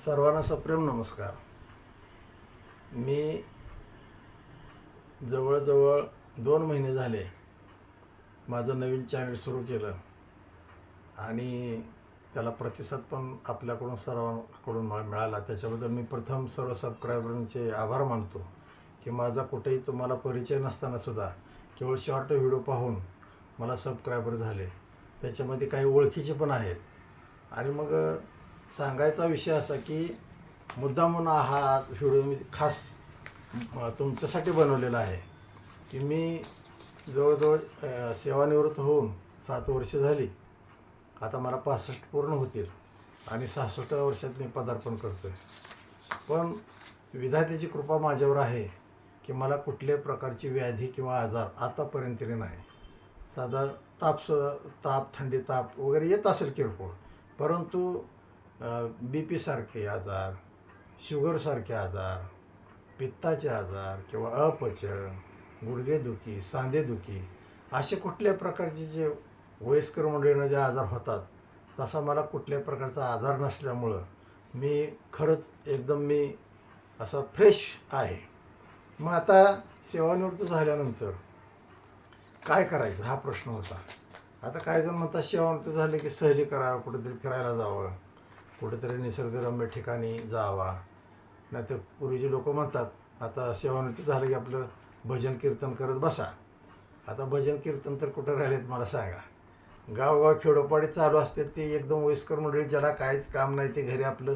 सर्वांना सप्रेम नमस्कार. मी जवळजवळ दोन महिने झाले माझं नवीन चॅनल सुरू केलं आणि त्याला प्रतिसाद पण आपल्याकडून सर्वांकडून मिळाला. त्याच्याबद्दल मी प्रथम सर्व सबस्क्रायबरांचे आभार मानतो की माझा कुठेही तुम्हाला परिचय नसतानासुद्धा केवळ शॉर्ट व्हिडिओ पाहून मला सबस्क्रायबर झाले. त्याच्यामध्ये काही ओळखीचे पण आहेत. आणि मग सांगायचा विषय असा की मुद्दामून हा व्हिडिओ मी खास तुमच्यासाठी बनवलेला आहे. की मी जवळजवळ सेवानिवृत्त होऊन सात वर्षे झाली. आता मला पासष्ट पूर्ण होतील आणि सहासष्ट वर्षात मी पदार्पण करतो आहे पण विधात्याची कृपा माझ्यावर आहे की मला कुठल्याही प्रकारची व्याधी किंवा आजार आतापर्यंत तरी नाही. साधा ताप स- ताप थंडी ताप वगैरे येत असेल किरकोळ परंतु बी पीसारखे आजार शुगरसारखे आजार पित्ताचे आजार किंवा अपचन गुडघेदुखी सांधेदुखी असे कुठल्या प्रकारचे जे वयस्कर मंडळीनं जे आजार होतात तसा मला कुठल्या प्रकारचा आजार नसल्यामुळं मी खरंच एकदम मी असा फ्रेश आहे. मग आता सेवानिवृत्त झाल्यानंतर काय करायचं? हा प्रश्न होता. आता काही जण म्हणतात सेवानिवृत्त झाले की सहली करावं कुठेतरी फिरायला जावं. कुठेतरी निसर्गरम्य ठिकाणी जावा. नाहीतर पूर्वीचे लोक म्हणतात आता सेवानिवृत्त झालं की आपलं भजन कीर्तन करत बसा. आता भजन कीर्तन तर कुठं राहिलेत मला सांगा. गावगाव खेडोपाडी चालू असते ते एकदम वयस्कर मंडळी ज्याला काहीच काम नाही ते घरी आपलं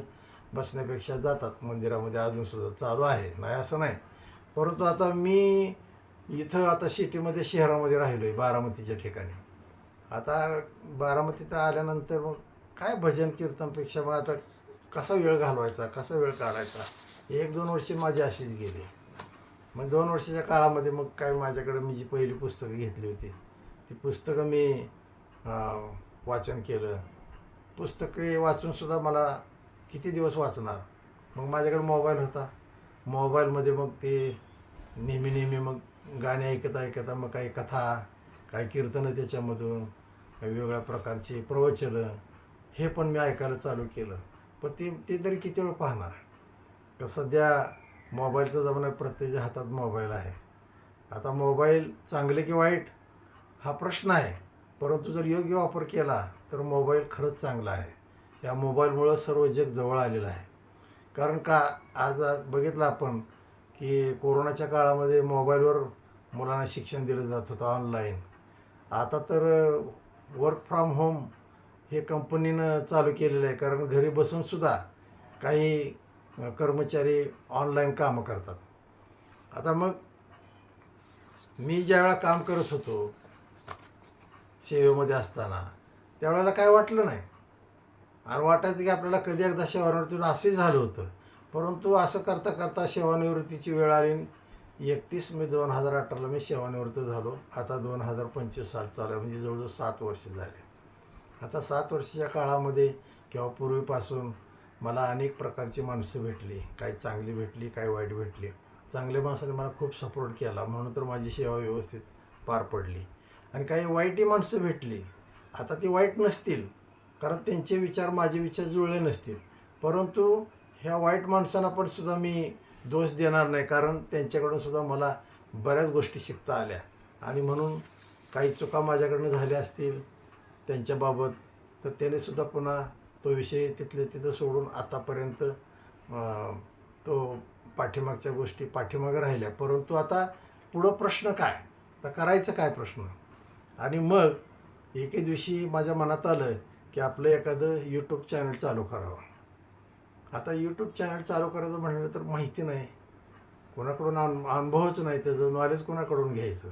बसण्यापेक्षा जातात. मंदिरामध्ये अजूनसुद्धा चालू आहे. नाही असं नाही. परंतु आता मी इथं आता सिटीमध्ये शहरामध्ये राहिलो आहे बारामतीच्या ठिकाणी. आता बारामतीत आल्यानंतर मग काय भजन कीर्तनपेक्षा मग आता कसा वेळ घालवायचा कसा वेळ काढायचा? एक दोन वर्षे माझी अशीच गेली. मग दोन वर्षाच्या काळामध्ये मग काय माझ्याकडे मी जी पहिली पुस्तकं घेतली होती ती पुस्तकं मी वाचन केलं. पुस्तके वाचूनसुद्धा मला किती दिवस वाचणार? मग माझ्याकडे मोबाईल होता. मोबाईलमध्ये मग ते नेहमी नेहमी मग गाणे ऐकता ऐकता मग काही कथा काही कीर्तनं त्याच्यामधून वेगवेगळ्या प्रकारचे प्रवचनं हे पण मी ऐकायला चालू केलं. पण ते ते तरी किती वेळ पाहणार? तर सध्या मोबाईलचा जमाना आहे, प्रत्येकाच्या हातात मोबाईल आहे. आता मोबाईल चांगले की वाईट? हा प्रश्न आहे. परंतु जर योग्य वापर केला तर मोबाईल खरंच चांगला आहे. या मोबाईलमुळं सर्व जग जवळ आलेलं आहे. कारण का आज बघितलं आपण की कोरोनाच्या काळामध्ये मोबाईलवर मुलांना शिक्षण दिलं जात होतं ऑनलाईन. आता तर वर्क फ्रॉम होम हे कंपनीनं चालू केलेलं आहे. कारण घरी बसूनसुद्धा काही कर्मचारी ऑनलाईन कामं करतात. आता मग मी ज्यावेळा काम करत होतो सेवेमध्ये असताना त्यावेळेला काय वाटलं नाही. आणि वाटायचं की आपल्याला कधी एकदा सेवानिवृत्तीतून असंही झालं होतं. परंतु असं करता करता सेवानिवृत्तीची वेळ आली. एकतीस मे दोन हजार अठराला मी सेवानिवृत्त झालो. आता दोन हजार पंचवीस साल चालू आहे. म्हणजे जवळजवळ सात वर्ष झाले. आता सात वर्षाच्या काळामध्ये किंवा पूर्वीपासून मला अनेक प्रकारची माणसं भेटली. काही चांगली भेटली काही वाईट भेटली. चांगल्या माणसाने मला खूप सपोर्ट केला. म्हणून तर माझी सेवा व्यवस्थित पार पडली. आणि काही वाईटही माणसं भेटली. आता ती वाईट नसतील. कारण त्यांचे विचार माझे विचार जुळले नसतील. परंतु ह्या वाईट माणसांना पण सुद्धा मी दोष देणार नाही. कारण त्यांच्याकडून सुद्धा मला बऱ्याच गोष्टी शिकता आल्या. आणि म्हणून काही चुका माझ्याकडनं झाल्या असतील त्यांच्याबाबत. तर त्याने सुद्धा पुन्हा तो विषय तिथले तिथं सोडून आतापर्यंत तो पाठीमागच्या गोष्टी पाठीमागं राहिल्या. परंतु आता पुढं प्रश्न काय? तर करायचं काय प्रश्न? आणि मग एके दिवशी माझ्या मनात आलं की आपलं एखादं यूट्यूब चॅनल चालू करावं. आता यूट्यूब चॅनल चालू करायचं म्हणलं तर माहिती नाही. कोणाकडून अनु अनुभवच नाही. त्याचं नॉलेज कोणाकडून घ्यायचं?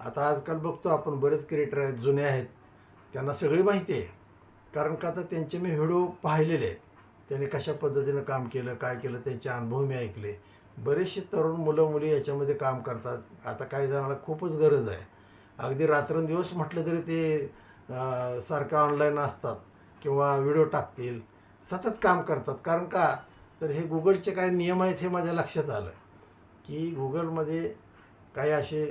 आता आजकाल बघतो आपण बरेच क्रिएटर आहेत जुने आहेत. त्यांना सगळी माहिती आहे. कारण का तर त्यांचे मी व्हिडिओ पाहिलेले आहेत. त्यांनी कशा पद्धतीनं काम केलं काय केलं त्यांचे अनुभव मी ऐकले. बरेचसे तरुण मुलं मुली याच्यामध्ये काम करतात. आता काही जणांना खूपच गरज आहे. अगदी रात्रंदिवस म्हटलं तरी ते सारखं ऑनलाईन असतात किंवा व्हिडिओ टाकतील. सतत काम करतात. कारण का? तर हे गुगलचे काही नियम आहेत हे माझ्या लक्षात आलं. की गुगलमध्ये काही असे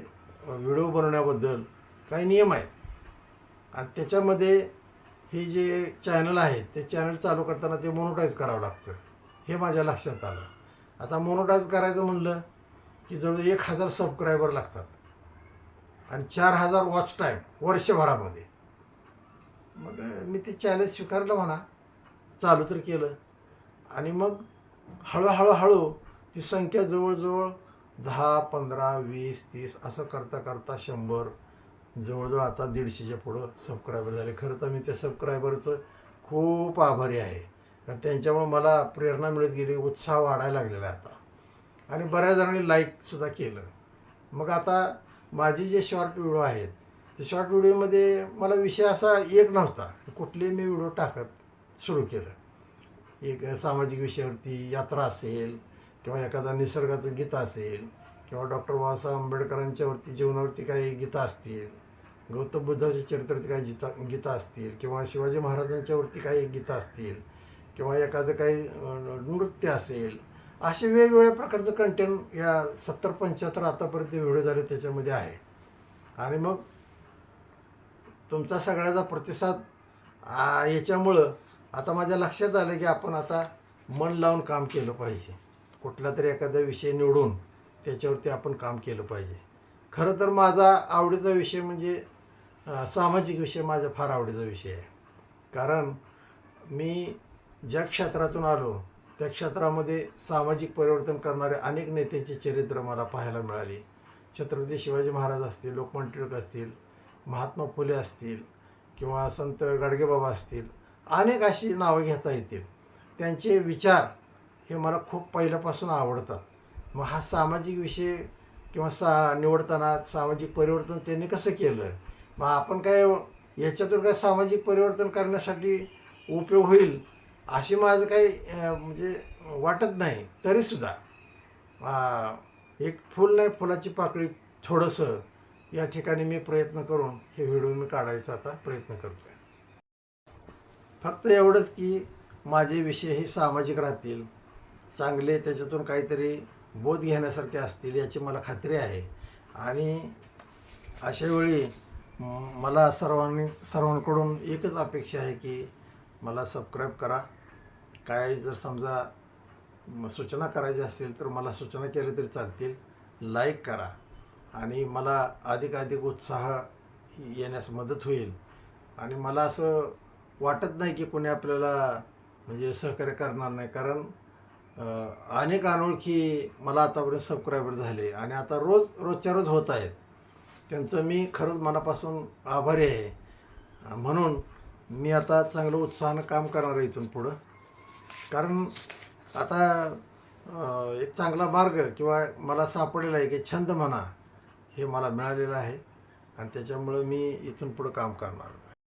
व्हिडिओ बनवण्याबद्दल काही नियम आहेत. आणि त्याच्यामध्ये हे जे चॅनल आहेत ते चॅनल चालू करताना ते मोनोटाईज करावं लागतं. हे माझ्या लक्षात आलं. आता मोनोटाईज करायचं म्हणलं की जवळ एक हजार सबस्क्रायबर लागतात. आणि चार हजार वॉच टाईम वर्षभरामध्ये. मग मी ते चॅलेंज स्वीकारलं म्हणा. चालू तर केलं. आणि मग हळूहळू हळू ती संख्या जवळजवळ दहा पंधरा वीस तीस असं करता करता शंभर जवळजवळ आता दीडशेच्या पुढं सबस्क्रायबर झाले. खरं तर मी त्या सबस्क्रायबरचं खूप आभारी आहे. कारण त्यांच्यामुळे मला प्रेरणा मिळत गेली उत्साह वाढायला लागलेला आता. आणि बऱ्याच जणांनी लाईकसुद्धा केलं. मग आता माझी जे शॉर्ट व्हिडिओ आहेत ते शॉर्ट व्हिडिओमध्ये मला विषय असा एक नव्हता. कुठलेही मी व्हिडिओ टाकत सुरू केलं. एक सामाजिक विषयावरती यात्रा असेल किंवा एखादा निसर्गाचं गीत असेल किंवा डॉक्टर बाबासाहेब आंबेडकरांच्यावरती जीवनावरती काही गीतं असतील गौतम बुद्धाच्या चरित्राची काही गीता गीतं असतील किंवा शिवाजी महाराजांच्यावरती काही गीतं असतील किंवा एखादं काही नृत्य असेल असे वेगवेगळ्या प्रकारचं कंटेंट या सत्तर पंच्याहत्तर आतापर्यंत व्हिडिओ झाले त्याच्यामध्ये आहे. आणि मग तुमचा सगळ्याचा प्रतिसाद याच्यामुळं आता माझ्या लक्षात आलं की आपण आता मन लावून काम केलं पाहिजे. कुठला तरी एखादा विषय निवडून त्याच्यावरती आपण काम केलं पाहिजे. खरं तर माझा आवडीचा विषय म्हणजे सामाजिक विषय माझा फार आवडीचा विषय आहे. कारण मी ज्या क्षेत्रातून आलो त्या क्षेत्रामध्ये सामाजिक परिवर्तन करणारे अनेक नेत्यांचे चरित्र मला पाहायला मिळाले. छत्रपती शिवाजी महाराज असतील लोकमान्य टिळक असतील महात्मा फुले असतील किंवा संत गाडगेबाबा असतील अनेक अशी नावं घेता येतील. त्यांचे विचार हे मला खूप पहिल्यापासून आवडतात. मग हा सामाजिक विषय किंवा सा निवडताना सामाजिक परिवर्तन त्यांनी कसं केलं? मग आपण काय याच्यातून काय सामाजिक परिवर्तन करण्यासाठी उपयोग होईल अशी माझं काही म्हणजे वाटत नाही. तरीसुद्धा एक फुल नाही फुलाची पाकळी थोडंसं या ठिकाणी मी प्रयत्न करून हे व्हिडिओ मी काढायचा आता प्रयत्न करतो आहे फक्त एवढंच की माझे विषय हे सामाजिक राहतील चांगले त्याच्यातून काहीतरी बोध घेण्यासारखे असतील याची मला खात्री आहे. आणि अशावेळी मला सर्वांनी सर्वांकडून एकच अपेक्षा आहे की मला सबस्क्राईब करा. काय जर समजा सूचना करायची असतील तर मला सूचना केल्या तरी चालतील. लाईक करा. आणि मला अधिकाधिक उत्साह येण्यास मदत होईल. आणि मला असं वाटत नाही की कोणी आपल्याला म्हणजे सहकार्य करणार नाही. कारण अनेक अनोळखी मला आतापर्यंत सबस्क्रायबर झाले. आणि आता रोज रोजच्या रोज होत आहेत. त्यांचं मी खरंच मनापासून आभारी आहे. म्हणून मी आता चांगलं उत्साहानं काम करणार आहे इथून पुढं. कारण आता एक चांगला मार्ग किंवा मला सापडलेला आहे की छंद म्हणा हे मला मिळालेलं आहे. आणि त्याच्यामुळं मी इथून पुढं काम करणार